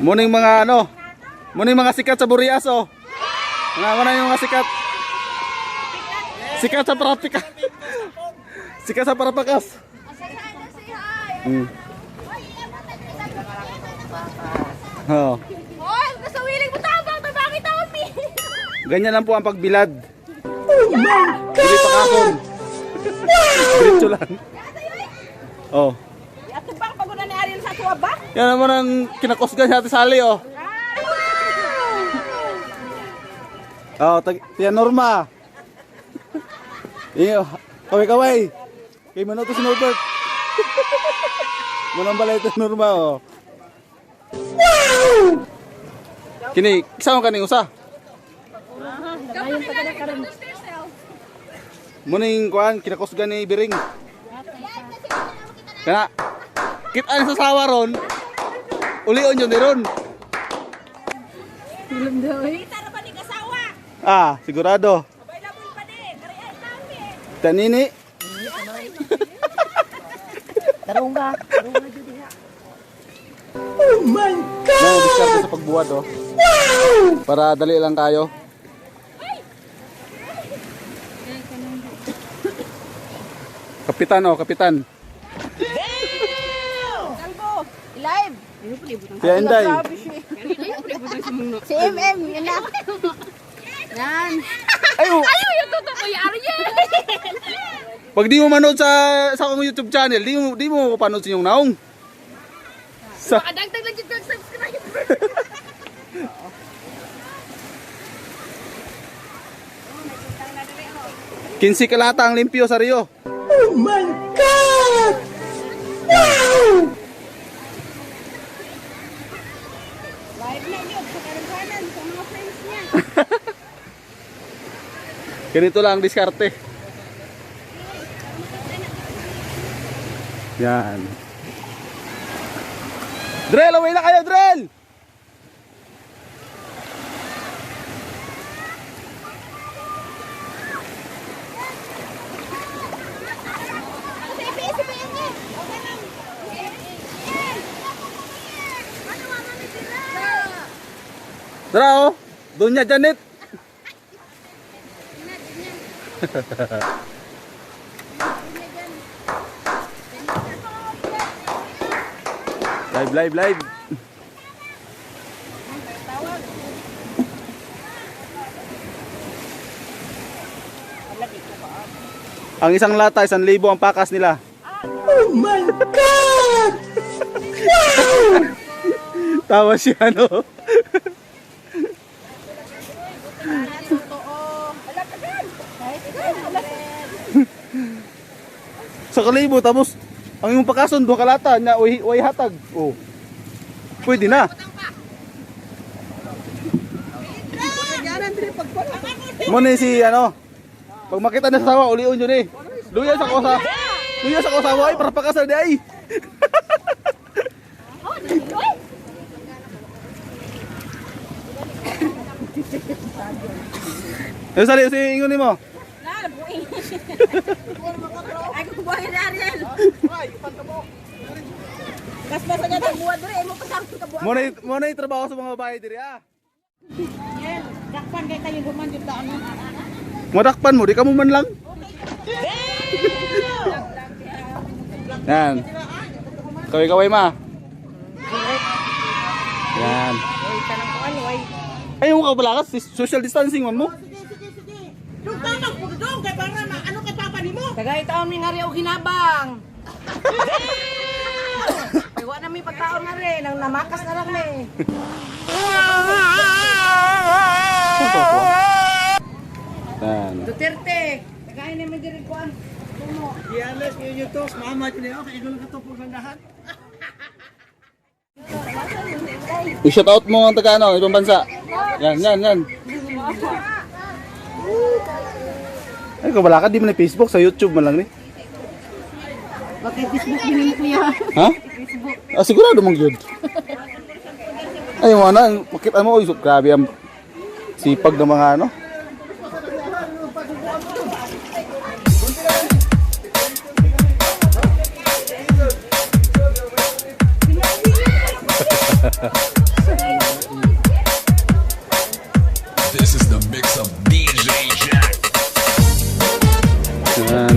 Muning mga ano, muning mga sikat sa Burias oh. Mga mana yung mga sikat. Sikat sa Parapika. sikat sa Parapakas. Hmm. Oh. Hoy, nasa wiling mo tabang, tabangin tawag mi. Ganyan lang po ang pagbilad. Oh my God! Hindi pa kakon. Diretso lang. Oh. Ato bang paguna ni Ariel sa tuwa ba? Yan naman ang kinakusgan sa Ate Sally oh. Oh, tag tiyan Norma. Iyo, kaway kaway. Kay mano to si Norbert. Manang balay to Norma oh. Kini, kasama kaning usa. Ayun pa kada karon. Muning kuan kinakusgan ni Biring. Kana kita sa sawa ron. Ulion yun ni ron. Pa ni kasawa. Ah, sigurado. Available pa din. Kari ay kami. Tanini. Tarong ba? Yan, diskarte sa pagbuwad oh. Para dali lang tayo. Kapitan oh, kapitan. Live. Si Enday. Si MM, yun na. Yan. Ayo, Ayaw yung totoo ko yung Ariel. pag di mo manood sa sa akong YouTube channel, di mo di mo mapanood sa inyong naong. Sa Makadagdag lang dito subscribe. Kinsi kalata ang limpyo sa Rio. Live Ganito lang ang diskarte. Yan. Drell, away na kayo, Drell! Tara oh, doon niya Janet. Live, live, live. Ang isang lata, isang libo ang pakas nila. Oh my God! Tawa siya, no? Sa kalibo, tapos ang yung pakason, doon kalata, na way, way hatag. Oh. Pwede na. Muna si ano, pag makita na sa sawa, ulion yun eh. Luya sa kosa. Luya sa kosawa ay para pakasal di ay. Yung sali, yung ingon mo. Na. Ay, kukubuhay ni Ariel. Mas basa niya ng buwan doon. Mo pasang ka buwan. Muna, muna yung trabaho sa mga bahay diri ah. Yan. Dakpan kay tayo guman yung taon. Madakpan mo, di ka mo man lang. Yan. Kaway-kaway ma. Yan. Ayaw mo ka pala kasi social distancing man mo. Dugtanong po doon kay para ma ano kay Tagay taon mi nga o ginabang. Ay wa na mi pagkaon nga rin, nang namakas na lang ni. Yan. Duterte, tagay na mi diri kuan. Tumo. Ko yun to, mama ko niya, okay, ikaw lang ito po sandahan. I-shout out mo ang taga ano, ibang bansa. Yan, yan, yan. Ay, kung wala ka, di mo na Facebook. Sa YouTube man lang ni. Bakit Facebook din mo kuya? Ha? Facebook. Ah, sigurado mong yun. Ay, ano, ano mo na. Makita mo, isip, grabe ang sipag ng mga ano. This is the mix of DJ Jack. Yan.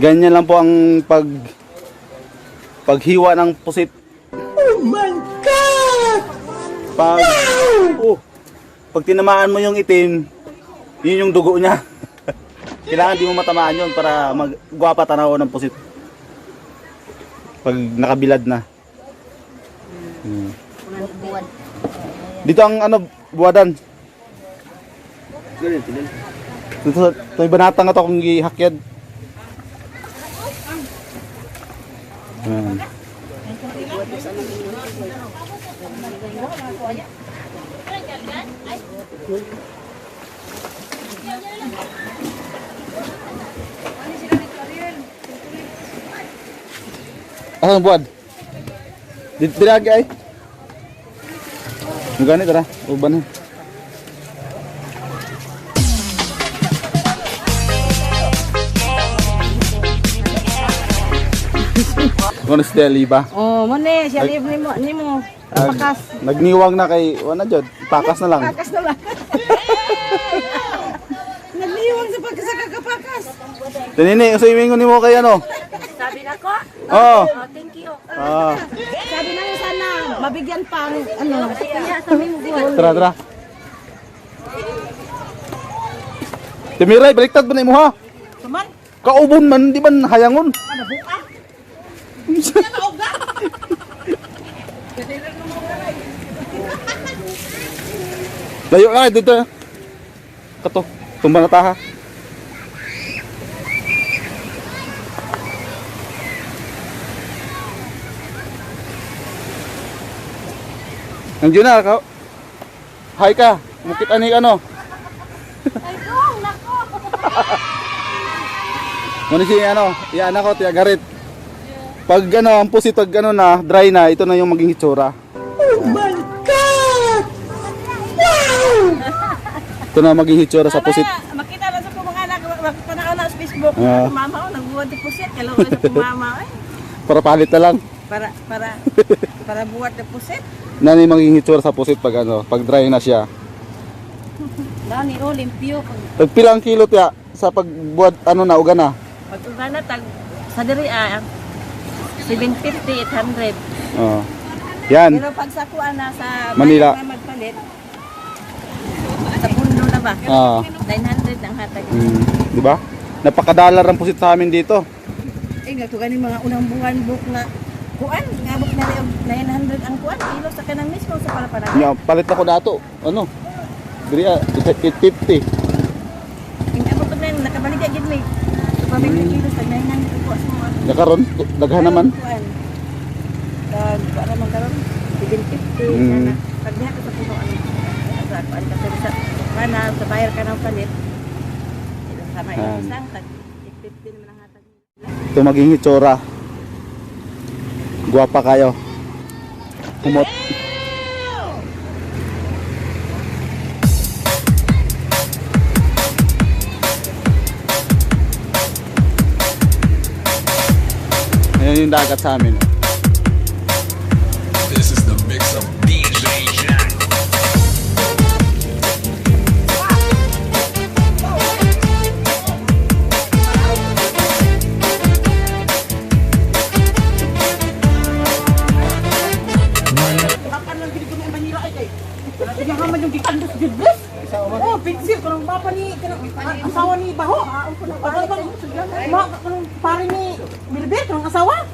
Ganyan lang po ang pag paghiwa ng pusit. Oh my God! Pag, no! oh, pag tinamaan mo yung itim, yun yung dugo niya. Kailangan di mo matamaan yun para magwapa tanaw ng pusit. Pag nakabilad na. Hmm. Dito ang ano, buwadan. Dito sa may banatang nga to kung gihakyad. Ayan. Asan buwad? Dito dinagi ay. Magani tara, uban na. Kung si Deli ba? Oh, mo ni, siya live ni mo, ni mo. Rapakas. Nagniwang na kay, wala jud, pakas na lang. Pakas na lang. Nagliwang sa pagkasakakapakas. Tinini, usaywingon ni mo kay ano? Sabi na ko, Oo. oh, thank you. Ah, Sabi na sana, mabigyan pa ang ano. Tara, tara. Timiray, baliktad ba na imo ha? Saman, Kaubon man, di ba hayangon? ano buka? Layo ka, dito. Kato, tumba na taha. Nandiyo na, ka. Hi ka. Mukit ani ano. Ay, gong, nako. Muna si ano, iyan ako, tiya garit. Pag ano, ang pusit pag ano na, dry na, ito na yung maging hitsura. Oh my God! Wow! ito na maging hitsura sa pusit. Makita na sa mga anak, panakaw na sa Facebook. Ah. Mama ko, nagbuwan deposit. Kailangan ko sa pumama. Ay, Para palit na lang. para, para, para buwat deposit. Na yung maging hitsura sa pusit pag ano, pag dry na siya. Dani, oh, limpyo. Pag pilang kilo tiya sa pagbuhat ano na uga na. Pag na tag, sa diri ah, 750, 800. Oh. Yan. Pero pag sa kuha na sa Manila. na magpalit, sa pundo na ba? Ah. 900 ang hatag. Mm, di ba? Napakadalar ang pusit sa amin dito. Eh, nga gani mga unang buwan book na kuan, nga book na rin 900 ang kuan, kilo sa kanang mismo sa palapanag. Nya, palit na ko dato. Ano? Diri ah, 850. Ang abot pa na nakabalik agad. Sa pamilya kilo sa 900 mga Nakaron, daghan naman. Tag para magkaroon 750 Mm. na pag diha ka sa puno ano sa kuan ka sa kana sa bayar ka ng palit. Sama yung isang tag 850 naman ang hatag. Ito maging hitsura. Guwapa kayo. Kumot. Ayan yung dagat sa amin. This is the mix of DJ Jack. Kapan lang gid ko may manira ay kay. Kaya ka man yung gikandos gid bes. Oh, picture kanang papa ni kanang asawa ni Baho. Ano ba? Ma kanang pare ni Bilbel kanang asawa.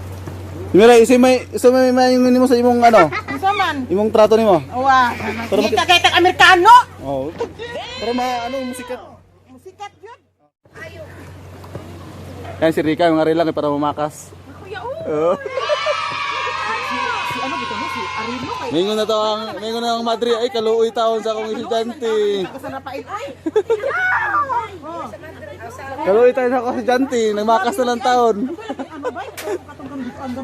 Mira, isa may isa may may yung mo sa imong ano, Unsa man? imong trato nimo. Wa. Pero ka kay tag Amerikano. Oh. Para ma ano musikat. Musikat yun. Yan si Rika, yung ari lang eh, para mamakas. Kuya oh. Oh. Ano Mingon na to ang mingon na ang madre ay kaluoy taon sa akong estudyante. Na. Kaluoy tayo sa akong estudyante, nagmakas na lang taon. Ano.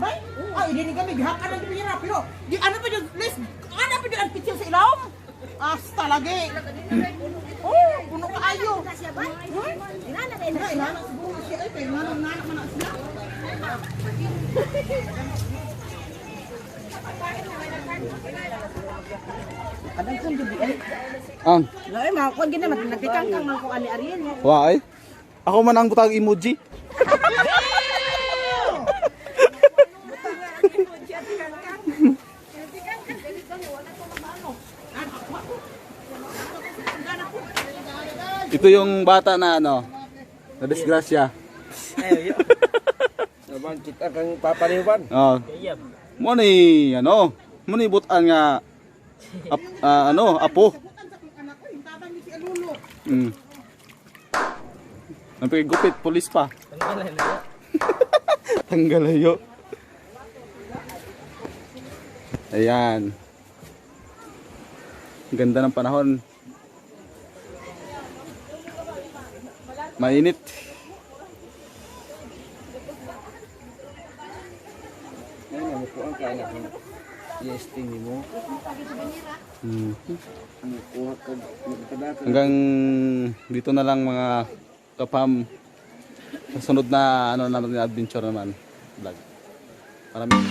Ay, hindi kami gihaka na dito yun pero di ano pa yung list? Ano pa yung picture sa ilawom? As talaga eh. Oh, puno ka ayo. Hmm? Inana ka ina. Inana siguro siya ay inana nana man na siya. Kadang kan gabi ay. Ang, Lai mga kuan gina nagtikang kang mga kuan ni Ariel. wa ay. Ako man ang butang emoji. Ito yung bata na ano, na disgrasya. Naman kita kang papaliwan. Oh. Mo ni ano, mo ni butan nga ap, ah, ano, apo. Mm. Ang gupit, pulis pa. Tanggalayo. Ayan. Ganda ng panahon. Mainit. Ngayon, namukuhan ka anak mo. Yesting mo. Hmm. Namukuha ka. Nagkadaka. Hanggang dito na lang mga kapam. Sa sunod na ano naman adventure naman vlog. Maraming